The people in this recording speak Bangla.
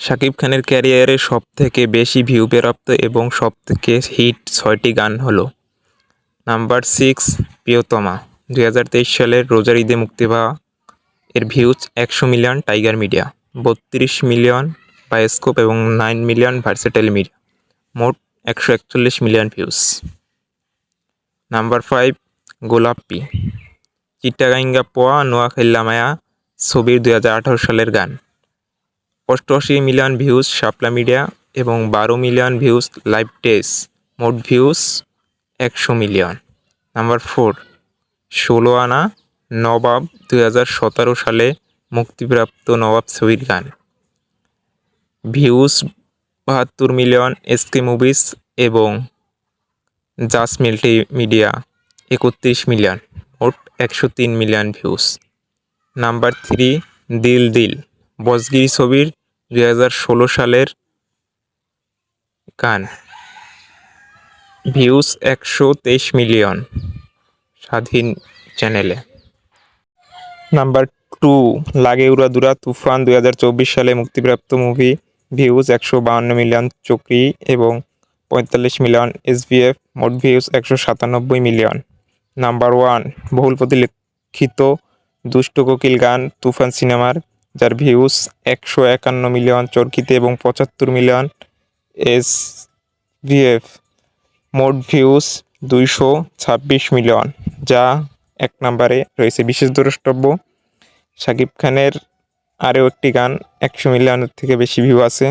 শাকিব খানের ক্যারিয়ারে সবথেকে বেশি ভিউ প্রাপ্ত এবং সবথেকে হিট ছয়টি গান হলো নাম্বার সিক্স প্রিয়তমা। দুই হাজার তেইশ সালের রোজার ঈদে মুক্তি পাওয়া এর ভিউজ একশো মিলিয়ন টাইগার মিডিয়া, বত্রিশ মিলিয়ন বায়োস্কোপ এবং নাইন মিলিয়ন ভার্সেটাইল মিডিয়া মোট একশো একচল্লিশ মিলিয়ন ভিউজ নাম্বার ফাইভ গোলাপি। চিটাগাঙ্গা পোয়া নোয়াখাইল্লা মায়া ছবির দুই হাজার আঠারো সালের গান। অষ্টআশি মিলিয়ন ভিউজ শাপলা মিডিয়া এবং বারো মিলিয়ন ভিউজ লাইভ টেস্ট মোট ভিউজ একশো মিলিয়ন। নাম্বার ফোর, ষোলো আনা নবাব দু হাজার সতেরো সালে মুক্তিপ্রাপ্ত নবাব ছবির গান। ভিউজ বাহাত্তর মিলিয়ন এসকে মুভিস এবং জাস মিল্টি মিডিয়া একত্রিশ মিলিয়ন, মোট একশো তিন মিলিয়ন ভিউজ। নাম্বার থ্রি, দিল দিল, বসগিরি ছবির দুই হাজার ষোলো সালের গান ভিউজ একশো তেইশ মিলিয়ন স্বাধীন চ্যানেলে। নাম্বার টু, লাগে উড়াদুরা তুফান দুই হাজার চব্বিশ সালে মুক্তিপ্রাপ্ত মুভি, ভিউজ একশো বাহান্ন মিলিয়ন চক্রি এবং পঁয়তাল্লিশ মিলিয়ন এসবিএফ মোট ভিউজ একশো সাতানব্বই মিলিয়ন। নাম্বার ওয়ান, বহুল প্রতিলিখিত দুষ্ট কোকিল গান তুফান সিনেমার যার ভিউস একশো একান্ন মিলিয়ন চরকিতে এবং পঁচাত্তর মিলিয়ন এস ভিএফ মোট ভিউস দুইশো ছাব্বিশ মিলিয়ন যা এক নম্বরে রয়েছে বিশেষ দ্রষ্টব্য। সাকিব খানের আরও একটি গান একশো মিলিয়নের থেকে বেশি ভিউ আছে।